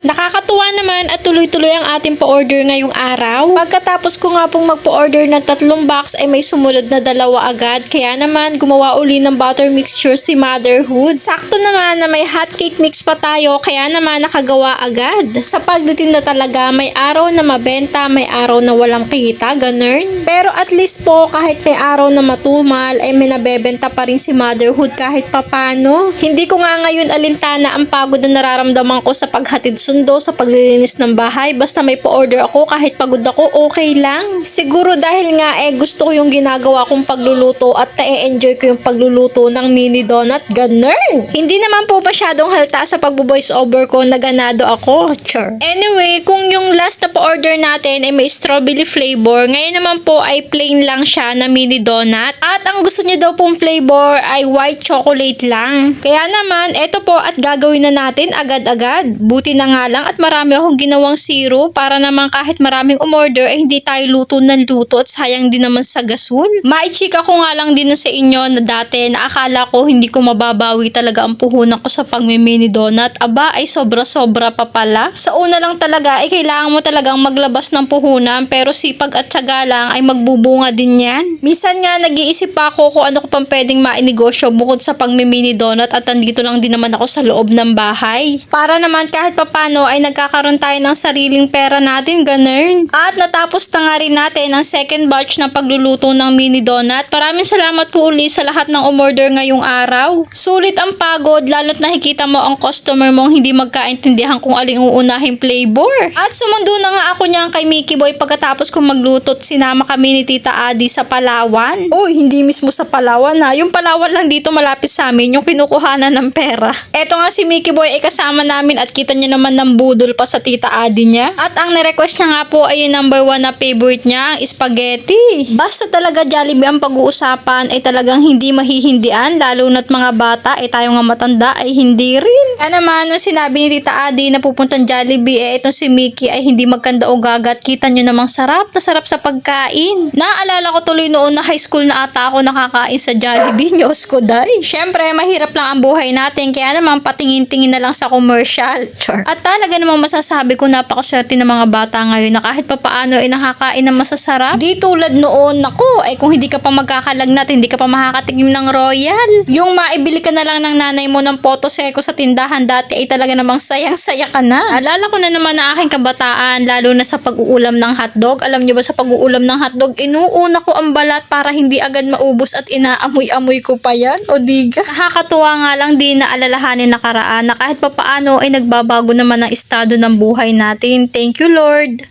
Nakakatuwa naman at tuloy-tuloy ang ating pa-order ngayong araw. Pagkatapos ko nga pong magpa-order ng tatlong box ay may sumunod na dalawa agad. Kaya naman gumawa uli ng butter mixture si Motherhood. Sakto naman na may hot cake mix pa tayo kaya naman nakagawa agad. Sa pagdating talaga may araw na mabenta, may araw na walang kita, ganun. Pero at least po kahit may araw na matumal ay may nabebenta pa rin si Motherhood kahit papano. Hindi ko nga ngayon alintana ang pagod na nararamdaman ko sa paghatid sundo sa paglilinis ng bahay. Basta may pa-order ako kahit pagod ako, okay lang. Siguro dahil nga eh gusto ko yung ginagawa kong pagluluto at na-enjoy ko yung pagluluto ng mini donut. Ganun! Hindi naman po masyadong halata sa pagbo-voice over ko na ganado ako. Sure. Anyway, kung yung last na pa-order natin ay may strawberry flavor, ngayon naman po ay plain lang siya na mini donut. At ang gusto niya daw pong flavor ay white chocolate lang. Kaya naman, eto po at gagawin na natin agad-agad. Buti na nga lang at marami akong ginawang zero para naman kahit maraming umorder ay hindi tayo luto ng luto at sayang din naman sa gasol. Maichika ko nga lang din sa inyo na dati na akala ko hindi ko mababawi talaga ang puhunan ko sa pagmimini donut. Aba ay sobra-sobra pa pala. Sa una lang talaga ay kailangan mo talagang maglabas ng puhunan pero sipag at tsaga lang ay magbubunga din yan. Minsan nga nag-iisip ako kung ano ko pang pwedeng mainegosyo bukod sa pagmimini donut at andito lang din naman ako sa loob ng bahay. Para naman kahit papano ay nagkakaroon tayo ng sariling pera natin, ganun. At natapos na nga rin natin ang second batch na pagluluto ng mini donut. Maraming salamat po uli sa lahat ng umorder ngayong araw. Sulit ang pagod lalo't nakikita mo ang customer mong hindi magkaintindihan kung aling uunahing flavor. At sumundo na nga ako niyan kay Mickey Boy pagkatapos kong magluto at sinama kami ni Tita Adi sa Palawan. Uy, hindi mismo sa Palawan ha. Yung Palawan lang dito malapit sa amin, yung kinukuhanan ng pera. Eto nga si Mickey Boy ay kasama namin at kita niyo naman ng budol pa sa Tita Adi niya. At ang nirequest niya nga po ay yung number one na favorite niya, ang spaghetti. Basta talaga Jollibee ang pag-uusapan ay talagang hindi mahihindian, lalo na't mga bata ay tayo nga matanda ay hindi rin. Kaya naman, nung sinabi ni Tita Adi na pupuntang Jollibee, eh itong si Mickey ay hindi magkanda o gagat. Kita nyo namang sarap na sarap sa pagkain. Naalala ko tuloy noon na high school na ata ako nakakain sa Jollibee. Diyos ko day. Siyempre, mahirap lang ang buhay natin. Kaya naman, patingin-tingin na lang sa commercial. Char. At talaga namang masasabi ko napakaswerte ng mga bata ngayon na kahit papaano ay nakakain ng masasarap. Di tulad noon, nako, ay kung hindi ka pa magkakalagnat, hindi ka pa makakatikim ng royal. Yung maibili ka na lang ng nanay mo ng photo seko sa tindahan dati ay talaga namang sayang-saya ka na. Alala ko na naman na aking kabataan, lalo na sa pag-uulam ng hotdog. Alam niyo ba sa pag-uulam ng hotdog, inuuna ko ang balat para hindi agad maubos at inaamoy-amoy ko pa yan. O diga. Nakakatuwa nga lang di na alalahanin nakaraan na kahit papaano ay nagbabago naman ang estado ng buhay natin. Thank you Lord.